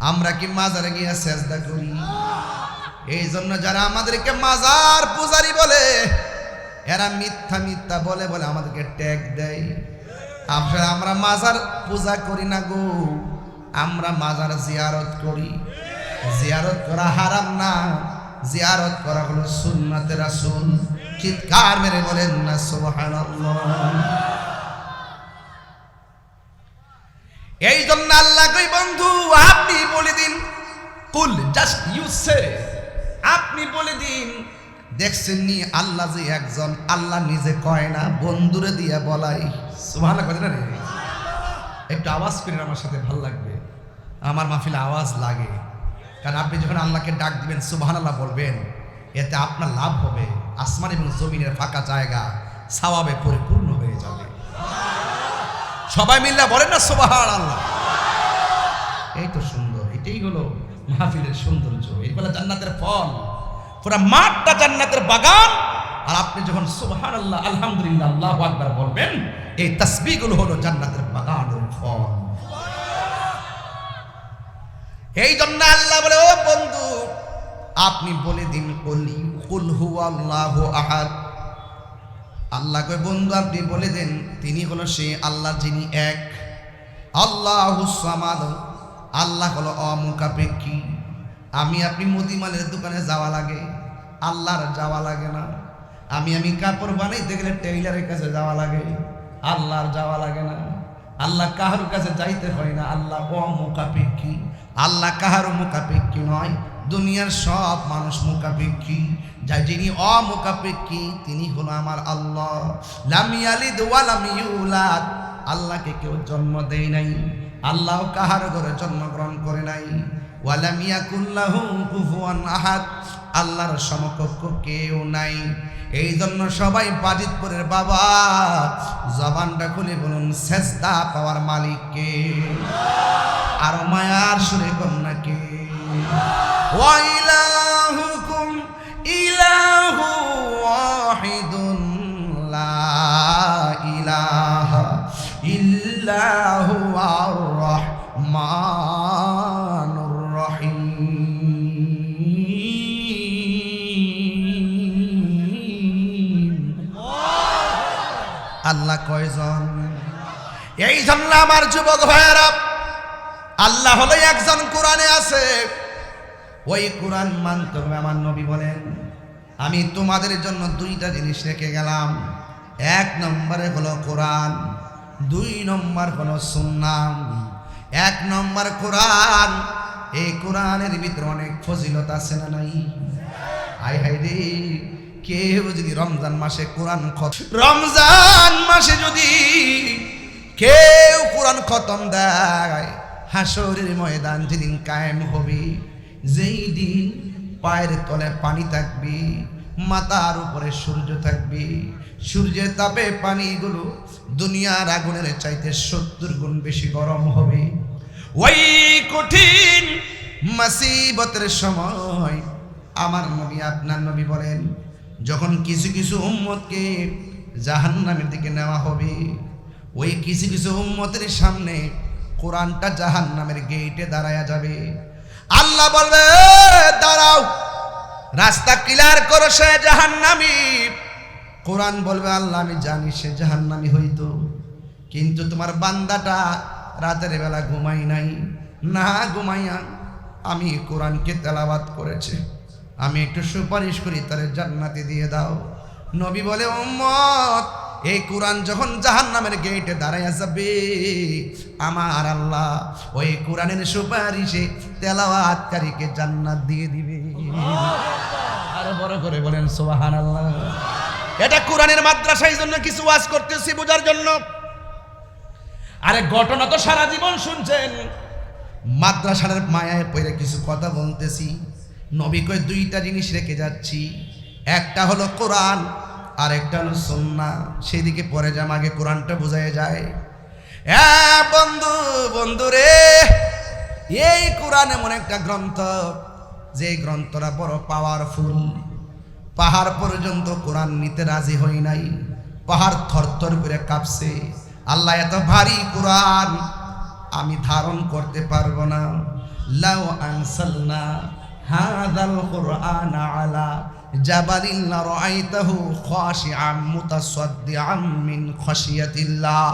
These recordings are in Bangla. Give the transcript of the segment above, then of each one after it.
আমরা কি মাজারে গিয়ে সেজদা করি? এই জন্য যারা আমাদেরকে মাজার পূজারি বলে, এরা মিথ্যা মিথ্যা বলে বলে আমাদেরকে ট্যাগ দেয়। আমরা আমরা মাজার পূজা করি না গো। আমরা মাজার জিয়ারত করি। জিয়ারত করা হারাম না। জিয়ারত করা হলো সুন্নাতে রাসূল। চিৎকার মেরে বলেন না, সুবহানাল্লাহ। এই জন্য আল্লাহ কই বন্ধু আপনি বলে দিন। কুল জাস্ট ইউ সে আপনি বলে দিন। দেখছেন নি, আল্লাহ যে একজন, আল্লাহ নিজে কয় না, বন্ধুরে দিয়ে বলাই। সুবহানাল্লাহ, কয় না রে? একটু আওয়াজ করেন আমার সাথে, ভালো লাগবে। আমার মাহফিলে আওয়াজ লাগে। কারণ আপনি যখন আল্লাহকে ডাক দিবেন, সুবহানাল্লাহ বলবেন, এতে আপনার লাভ হবে। আসমান এবং জমিনের ফাঁকা জায়গা সাওয়াবে পরিপূর্ণ হয়ে যাবে। সবাই মিল্লা বলেন না সোবাহার আল্লাহ এই তো মাহফিলের সৌন্দর্য এইগুলো জান্নাতের ফল, পুরা মাঠটা জান্নাতের বাগান। আর আপনি যখন সুবহান আল্লাহ আলহামদুলিল্লাহ, আল্লাহ আকবার বলবেন, এই তসবিগুলো হলো জান্নাতের বাগানের ফল। এই জন্য আল্লাহ বলে, ও বন্ধু, আপনি বলে দিন, কলি, কুল হু আল্লাহ আহাদ। আল্লাহ কয়, বন্ধু, আপনি বলে দেন, তিনি হলো সে আল্লাহ যিনি এক। আল্লাহ সামাদ, আল্লাহ হলো অমুখাপেক্ষী। আমি আপনি মুদিমালের দোকানে যাওয়া লাগে, আল্লাহর যাওয়া লাগে না। আমি আমি কাপড় বানাইতে গেলে টেইলারের কাছে যাওয়া লাগে, আল্লাহর যাওয়া লাগে না। আল্লাহ কাহার কাছে যাইতে হয় না, আল্লাহ অমুখাপেক্ষী। আল্লাহ কাহারও মুখাপেক্ষী নয়, দুনিয়ার সব মানুষ মুখাপেক্ষী। যা যিনি অমুখাপেক্ষী, তিনি হলো আমার আল্লাহ। লামিয়ালিদ ওয়ালাম ইউলাদ। আল্লাহকে কেউ জন্ম দেয় নাই, আল্লাহ কাহার ঘরে জন্মগ্রহণ করে নাই। আল্লাহর সমকক্ষ কেউ নাই। এই জন্য সবাই বাজিতপুরের বাবা, জবানটা খুলে বলুন, সেজদা পাওয়ার মালিককে আর মায়ার সুরে কন্যাকে ওয়াইলাহুকুম ইলাহু ওয়াহিদুন লা ইলাহা ইল্লাহু আর রহমানুর আল্লাহ কয়জন? এই জন্য আমার যুবক ভাইয়েরা, আল্লাহ হলো একজন কোরআনে আছে। ওই কোরআন মানতে হবে, আমার নবী বলেন, আমি তোমাদের জন্য দুইটা জিনিস রেখে গেলাম। এক নম্বরে হলো কোরআন, দুই নম্বর হলো সুন্নাম এক নম্বর কোরআন, এই কোরআনের ভিতরে অনেক ফজিলত আছে না নাই? হাই হাই রে। কেউ যদি রমজান মাসে কোরআন রমজান মাসে যদি কেউ কোরআন খতম দেয় হাসরের ময়দান যেদিন কায়েম হবে, যেই দিন পায়ের তলে পানি থাকবে, মাথার উপরে সূর্য থাকবে, সূর্যের তাপে পানিগুলো দুনিয়ার আগুনের চাইতে সত্তর গুণ বেশি গরম হবে। ওই কঠিন মাসিবতের সময় আমার নবী, আপনার নবী বলেন যখন কিছু কিছু উম্মতকে জাহান্নামের দিকে নেওয়া হবে, ওই কিছু কিছু উম্মতের সামনে কোরআনটা জাহান্নামের গেটে দাঁড়ায়া যাবে। আল্লাহ বলবে দাঁড়াও, রাস্তা ক্লিয়ার করো সে জাহান্নামি। কোরআন বলবে, আল্লাহ, আমি জানি সে জাহান্নামি হইতো, কিন্তু তোমার বান্দাটা রাতের বেলা ঘুমাই নাই। না ঘুমাইয়া আমি কোরআনকে তেলাবাত করেছে। আমি একটু সুপারিশ করি তাহলে জান্নাতে দিয়ে দাও। নবী বলে উম্মত এই কোরআন যখন জাহান নামের গেটে দাঁড়াইয়া যাবে আমার আল্লাহ ওই কোরআনের সুপারিশে তেলাওয়াতকারীকে জান্নাত দিয়ে দিবে। আরও বড় করে বলেন সোহান আল্লাহ এটা কোরআনের মাদ্রাসা এই জন্য কিছু ওয়াজ করতেছি বোঝার জন্য। আরে ঘটনা তো সারা জীবন শুনছেন। মাদ্রাসার মায়ায় পড়ে কিছু কথা বলতেছি। নবী কয়, দুইটা জিনিস রেখে যাচ্ছি। একটা হলো কোরআন আর একটা হলো সন্না সেদিকে পরে যাম আগে কোরআনটা বোঝায় যায়। বন্ধু বন্ধু রে এই কোরআন এমন একটা গ্রন্থ, যে গ্রন্থটা বড় পাওয়ারফুল পাহাড় পর্যন্ত কোরআন নিতে রাজি হই নাই। পাহাড় থরথর করে কাঁপছে। আল্লাহ, এত ভারী কোরআন, আমি ধারণ করতে পারব না। লাউ আনসালনা হাযাল কুরআনা আলা জাবালিন লারাআইতাহু খাশিআম মুতাসাদ্দিআম মিন খাশিয়াতিল্লাহ।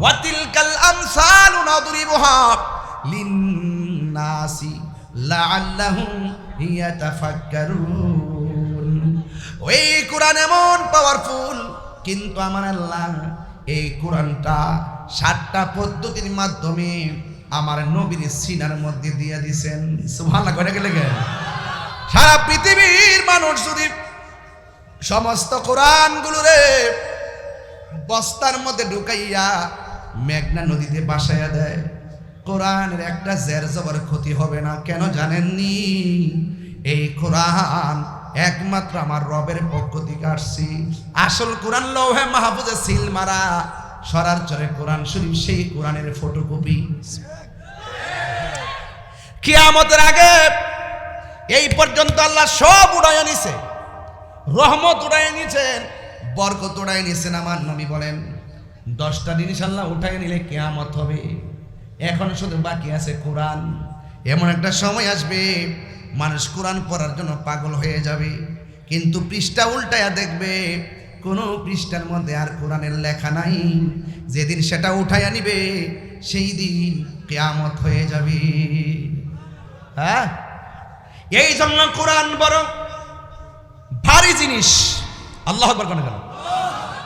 ওয়া তিলকাল আমসালু নাদরিবুহা লিন্নাসি লাআল্লাহুম ইয়াতাফাক্কারুন। ওই কোরআন এমন পাওয়ারফুল কিন্তু আমার আল্লাহ এই কোরআনটা সাতটা পদ্ধতির মাধ্যমে আমার নবীর সিনার মধ্যে দিয়ে দিছেন। সুবহানাল্লাহ কয়টা গেলে সারা পৃথিবীর মানুষ যদি সমস্ত কোরআনগুলো রে বস্তার মধ্যে ঢুকাইয়া মেঘনা নদীতে বাসাইয়া দেয়, কোরআনের একটা জের জবর ক্ষতি হবে না, কেন জানেননি? এই কোরআন একমাত্র আমার রবের পক্ষ থেকে আসছি। আসল কোরআন লৌহে মাহফুজে সিল মারা। সরার চরে কোরআন শরীফ, সেই কোরআনের ফটোকপি কিয়ামতের আগে এই পর্যন্ত আল্লাহ সব উড়াইয়া নিছে। রহমত উড়াইয়া নিছেন, বরকত উড়াইয়া নিছেন আমার নবী বলেন, দশটা জিনিস আল্লাহ উঠাই নিলে কেয়ামত হবে। এখন শুধু বাকি আছে কোরআন। এমন একটা সময় আসবে, মানুষ কোরআন পড়ার জন্য পাগল হয়ে যাবে, কিন্তু পৃষ্ঠা উল্টায়া দেখবে কোনো পৃষ্ঠার মধ্যে আর কোরআনের লেখা নাই। যেদিন সেটা উঠাইয়া নিবে সেই দিন কেয়ামত হয়ে যাবে। হ্যাঁ? এই জন্য কোরআন বড় ভারী জিনিস। আল্লাহ কেন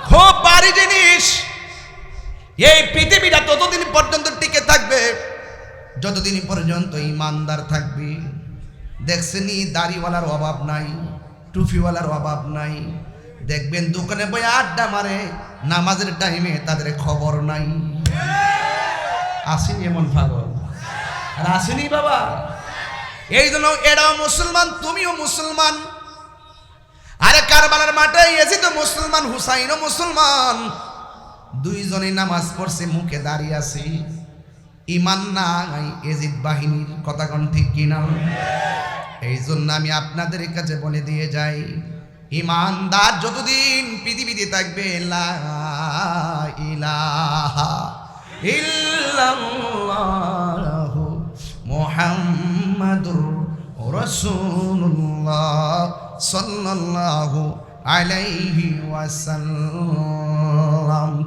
খুব ভারী জিনিস। এই পৃথিবীটা ততদিন পর্যন্ত টিকে থাকবে, যতদিন পর্যন্ত ইমানদার থাকবে। দেখছেনি দাড়িওয়ালার অভাব নাই টুফিওয়ালার অভাব নাই। দেখবেন দোকানে বই আড্ডা মারে, নামাজের টাইমে তাদের খবর নাই। আসেনি এমন পাগল? আর আসেনি বাবা। এই জন্য এরাও মুসলমান, তুমিও মুসলমান। আরে কারবালার মাঠে এসে তো মুসলমান, হুসাইনও মুসলমান। দুইজনে নামাজ পড়ছে, মুখে দাঁড়িয়ে আছে। ইমান নাই, এজিদ বাহিনীর কথা কোন ঠিক কিনা? এই জন্য আমি আপনাদের কাছে বলে দিয়ে যাই। ইমানদার যতদিন পৃথিবীতে থাকবে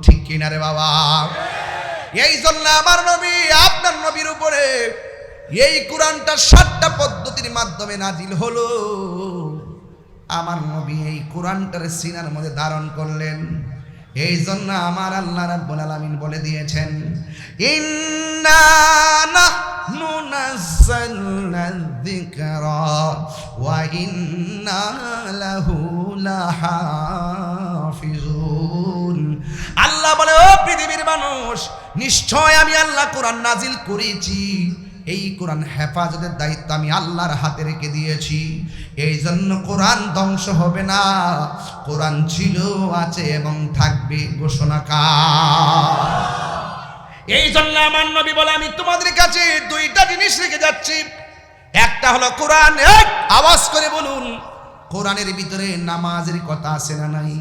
ঠিক কিনা রে বাবা? এই জন্য আমার নবী, আপনার নবীর উপরে এই কোরআনটা সাতটা পদ্ধতির মাধ্যমে নাজিল হলো। আমার নবী এই কোরআনটার সিনার মধ্যে ধারণ করলেন। এই জন্য আমার আল্লাহ রাব্বুল আলামিন বলে দিয়েছেন, ইন্না আল্লাহ বলে, ও পৃথিবীর মানুষ, নিশ্চয় আমি আল্লাহ কোরআন নাজিল করেছি। এই কোরআন হেফাজতের দায়িত্ব আমি আল্লাহর হাতে রেখে দিয়েছি। এই জন্য কোরআন ধ্বংস হবে না। কোরআন ছিল, আছে এবং থাকবে, ঘোষণা এই জন্য আমার নবী বলে, আমি তোমাদের কাছে দুইটা জিনিস রেখে যাচ্ছি। একটা হলো কোরআন, এক, আওয়াজ করে বলুন, কোরআনের ভিতরে নামাজের কথা আছে না নাই?